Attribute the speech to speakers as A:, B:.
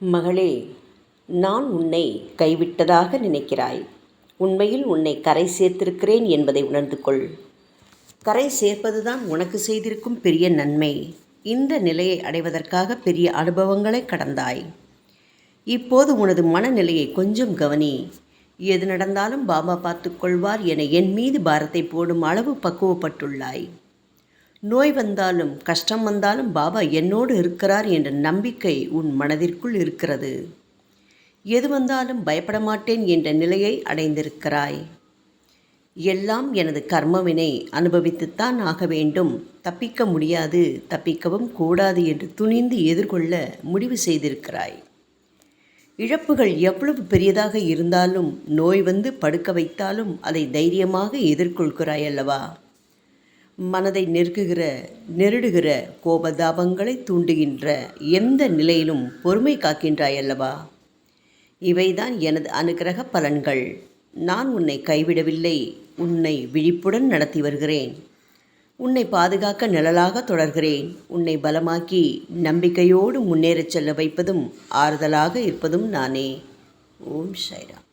A: மகளே நான் உன்னை கைவிட்டதாக நினைக்கிறாய். உண்மையில் உன்னை கரை சேர்த்திருக்கிறேன் என்பதை உணர்ந்து கொள். கரை சேர்ப்பதுதான் உனக்கு செய்திருக்கும் பெரிய நன்மை. இந்த நிலையை அடைவதற்காக பெரிய அனுபவங்களை கடந்தாய். இப்போது உனது மனநிலையை கொஞ்சம் கவனி. எது நடந்தாலும் பாபா பார்த்துக்கொள்வார் என என் மீது பாரத்தை போடும் அளவு பக்குவப்பட்டுள்ளாய். நோய் வந்தாலும் கஷ்டம் வந்தாலும் பாபா என்னோடு இருக்கிறார் என்ற நம்பிக்கை உன் மனதிற்குள் இருக்கிறது. எது வந்தாலும் பயப்பட மாட்டேன் என்ற நிலையை அடைந்திருக்கிறாய். எல்லாம் எனது கர்மவினை அனுபவித்துத்தான் ஆக வேண்டும். தப்பிக்க முடியாது தப்பிக்கவும் கூடாது என்று துணிந்து எதிர்கொள்ள முடிவு செய்திருக்கிறாய். இழப்புகள் எவ்வளவு பெரியதாக இருந்தாலும் நோய் வந்து படுக்க வைத்தாலும் அதை தைரியமாக எதிர்கொள்கிறாய் அல்லவா? மனதை நெருக்குகிற நெருடுகிற கோபதாபங்களை தூண்டுகின்ற எந்த நிலையிலும் பொறுமை காக்கின்றாய் அல்லவா? இவைதான் எனது அனுகிரக பலன்கள். நான் உன்னை கைவிடவில்லை உன்னை விழிப்புடன் நடத்தி வருகிறேன். உன்னை பாதுகாக்க நிழலாக தொடர்கிறேன். உன்னை பலமாக்கி நம்பிக்கையோடு முன்னேறச் செல்ல வைப்பதும் ஆறுதலாக இருப்பதும் நானே. ஓம் ஷைரா